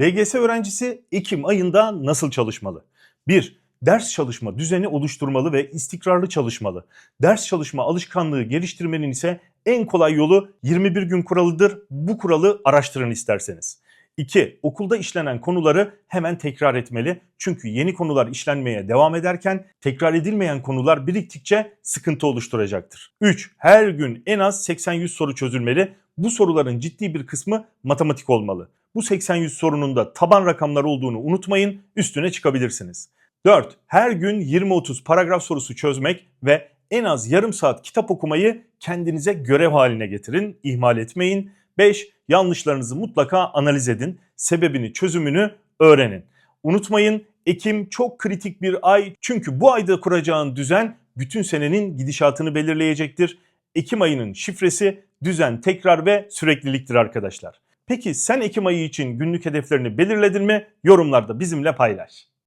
LGS öğrencisi Ekim ayında nasıl çalışmalı? 1. Ders çalışma düzeni oluşturmalı ve istikrarlı çalışmalı. Ders çalışma alışkanlığı geliştirmenin ise en kolay yolu 21 gün kuralıdır. Bu kuralı araştırın isterseniz. 2. Okulda işlenen konuları hemen tekrar etmeli. Çünkü yeni konular işlenmeye devam ederken tekrar edilmeyen konular biriktikçe sıkıntı oluşturacaktır. 3. Her gün en az 80-100 soru çözülmeli. Bu soruların ciddi bir kısmı matematik olmalı. Bu 80-100 sorunun da taban rakamlar olduğunu unutmayın, üstüne çıkabilirsiniz. 4. Her gün 20-30 paragraf sorusu çözmek ve en az yarım saat kitap okumayı kendinize görev haline getirin, ihmal etmeyin. 5. Yanlışlarınızı mutlaka analiz edin, sebebini, çözümünü öğrenin. Unutmayın Ekim çok kritik bir ay çünkü bu ayda kuracağın düzen bütün senenin gidişatını belirleyecektir. Ekim ayının şifresi düzen, tekrar ve sürekliliktir arkadaşlar. Peki sen Ekim ayı için günlük hedeflerini belirledin mi? Yorumlarda bizimle paylaş.